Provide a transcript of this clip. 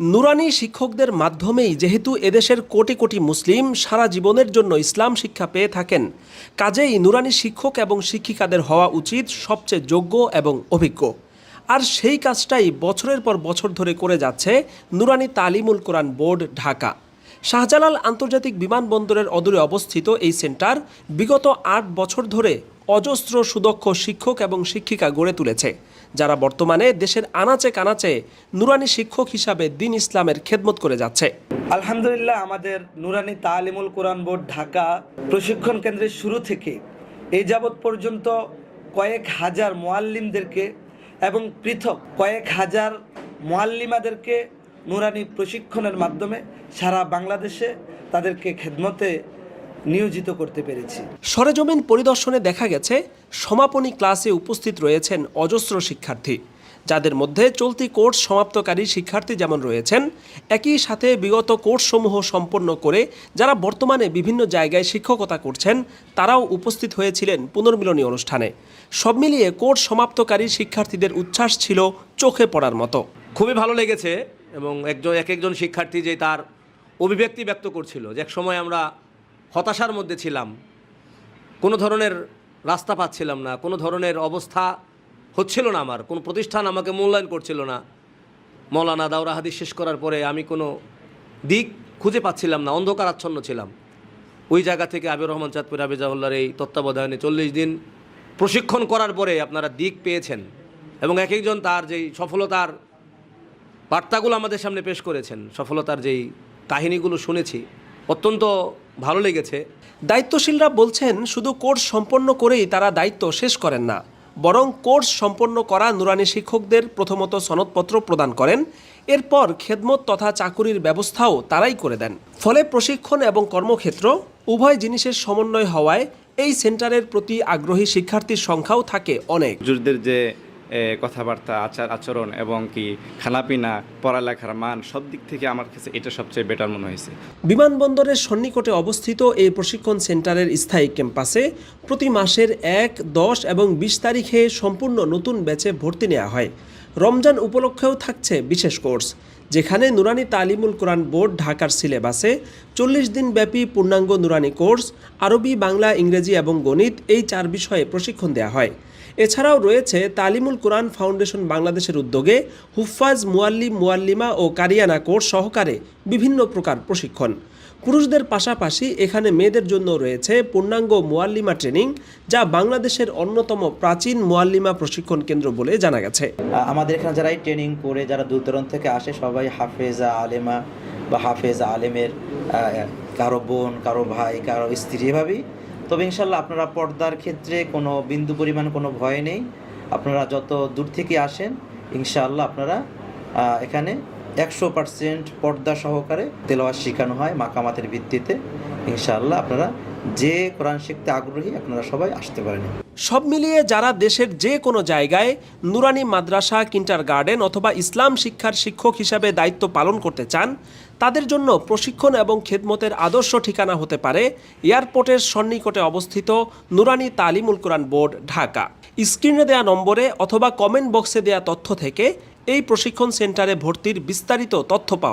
নুরানি শিক্ষকদের মাধ্যমেই যেহেতু এদেশের কোটি কোটি মুসলিম সারা জীবনের জন্য ইসলাম শিক্ষা পেয়ে থাকেন, কাজেই নুরানি শিক্ষক এবং শিক্ষিকাদের হওয়া উচিত সবচেয়ে যোগ্য এবং অভিজ্ঞ। আর সেই কাজটাই বছরের পর বছর ধরে করে যাচ্ছে নুরানি তালিমুল কোরআন বোর্ড, ঢাকা। শাহজালাল আন্তর্জাতিক বিমানবন্দরের অদূরে অবস্থিত এই সেন্টার বিগত আট বছর ধরে অজস্র সুদক্ষ শিক্ষক এবং শিক্ষিকা গড়ে তুলেছে, যারা বর্তমানে দেশের আনাচে কানাচে নুরানি শিক্ষক হিসাবে দিন ইসলামের খেদমত করে যাচ্ছে। আলহামদুলিল্লাহ, আমাদের নুরানি তালিমুল কোরআন বোর্ড ঢাকা প্রশিক্ষণ কেন্দ্রের শুরু থেকে এই যাবৎ পর্যন্ত কয়েক হাজার মোয়াল্লিমদেরকে এবং পৃথক কয়েক হাজার মোয়াল্লিমাদেরকে নুরানি প্রশিক্ষণের মাধ্যমে সারা বাংলাদেশে তাদেরকে খেদমতে নিয়োজিত করতে পেরেছি। সরেজমিন পরিদর্শনে দেখা গেছে সমাপনী ক্লাসে উপস্থিত রয়েছেন অজস্র শিক্ষার্থী। যাদের মধ্যে চলতি কোর্স সমাপ্তকারী শিক্ষার্থী যেমন রয়েছেন একই সাথে বিগত কোর্সসমূহ সম্পন্ন করে যারা বর্তমানে বিভিন্ন জায়গায় শিক্ষকতা করছেন তারাও উপস্থিত হয়েছিলেন পুনর্মিলনী অনুষ্ঠানে। সব মিলিয়ে কোর্স সমাপ্তকারী শিক্ষার্থীদের উচ্ছ্বাস ছিল চোখে পড়ার মতো। খুবই ভালো লেগেছে এবং একজন এক একজন শিক্ষার্থী যে তার অভিব্যক্তি ব্যক্ত করছিল যে এক সময় আমরা হতাশার মধ্যে ছিলাম। কোনো ধরনের রাস্তা পাচ্ছিলাম না, কোনো ধরনের অবস্থা হচ্ছিল না আমার, কোনো প্রতিষ্ঠান আমাকে মূল্যায়ন করছিল না। মৌলানা দাওরা হাদিস শেষ করার পরে আমি কোনো দিক খুঁজে পাচ্ছিলাম না, অন্ধকারাচ্ছন্ন ছিলাম। ওই জায়গা থেকে আবির রহমান চাঁদপুর আবিজাউল্লার এই তত্ত্বাবধানে চল্লিশ দিন প্রশিক্ষণ করার পরে আপনারা দিক পেয়েছেন এবং এক একজন তার যেই সফলতার বার্তাগুলো আমাদের সামনে পেশ করেছেন, সফলতার যেই কাহিনীগুলো শুনেছি অত্যন্ত ভালো লেগেছে। দায়িত্বশীলরা বলছেন শুধু কোর্স সম্পন্ন করেই তারা দায়িত্ব শেষ করেন না বরং কোর্স সম্পন্ন করা নুরানি শিক্ষকদের প্রথমত সনদপত্র প্রদান করেন এরপর খেদমত তথা চাকুরির ব্যবস্থাও তারাই করে দেন। ফলে প্রশিক্ষণ এবং কর্মক্ষেত্র উভয় জিনিসের সমন্বয় হওয়ায় এই সেন্টারের প্রতি আগ্রহী শিক্ষার্থীর সংখ্যাও থাকে অনেক। যে কথাবার্তা, আচার, আচরণ এবং কি খানাপিনা, পড়ালেখার মান সব দিক থেকে আমার কাছে এটা সবচেয়ে বেটার মনে হয়েছে। বিমানবন্দরের সন্নিকটে অবস্থিত এই প্রশিক্ষণ সেন্টারের স্থায়ী ক্যাম্পাসে প্রতি মাসের এক, দশ এবং বিশ তারিখে সম্পূর্ণ নতুন ব্যাচে ভর্তি নেওয়া হয়। রমজান উপলক্ষেও থাকছে বিশেষ কোর্স, যেখানে নুরানি তালিমুল কোরআন বোর্ড ঢাকার সিলেবাসে চল্লিশ দিন ব্যাপী পূর্ণাঙ্গ নুরানি কোর্স, আরবি, বাংলা, ইংরেজি এবং গণিত এই চার বিষয়ে প্রশিক্ষণ দেওয়া হয়। এছাড়াও রয়েছে তালিমুল কোরআন ফাউন্ডেশন বাংলাদেশের উদ্যোগে হুফাজ মুয়াল্লিম মুয়াল্লিমা ও কারিয়ানা কোর্স সহকারে বিভিন্ন প্রকার প্রশিক্ষণ। পুরুষদের পাশাপাশি এখানে মেয়েদের জন্য রয়েছে পূর্ণাঙ্গ মুয়াল্লিমা ট্রেনিং, যা বাংলাদেশের অন্যতম প্রাচীন মুয়াল্লিমা প্রশিক্ষণ কেন্দ্র বলে জানা গেছে। আমাদের এখানে যারাই ট্রেনিং করে, যারা দূর দূরান্ত থেকে আসে, সবাই হাফেজা আলেমা বা হাফেজা আলেমের কারও বোন, কারও ভাই, কারও স্ত্রী এভাবেই তবে ইনশাল্লাহ আপনারা পর্দার ক্ষেত্রে কোনো বিন্দু পরিমাণ কোনো ভয় নেই। আপনারা যত দূর থেকে আসেন, ইনশাআল্লাহ আপনারা এখানে একশো পার্সেন্ট পর্দা সহকারে তেলাওয়াত শেখানো হয় মাকামাতের ভিত্তিতে। ইনশাআল্লাহ আপনারা যে কোরআন শিখতে আগ্রহী, আপনারা সবাই আসতে পারেন। সব মিলিয়ে যারা দেশের যে কোনো জায়গায় নুরানি মাদ্রাসা, কিন্টার গার্ডেন অথবা ইসলাম শিক্ষার শিক্ষক হিসাবে দায়িত্ব পালন করতে চান, তাদের জন্য প্রশিক্ষণ এবং খেদমতের আদর্শ ঠিকানা হতে পারে এয়ারপোর্টের সন্নিকটে অবস্থিত নুরানি তালিমুল কোরআন বোর্ড, ঢাকা। স্ক্রিনে দেয়া নম্বরে অথবা কমেন্ট বক্সে দেয়া তথ্য থেকে এই প্রশিক্ষণ সেন্টারে ভর্তির বিস্তারিত তথ্য পাওয়া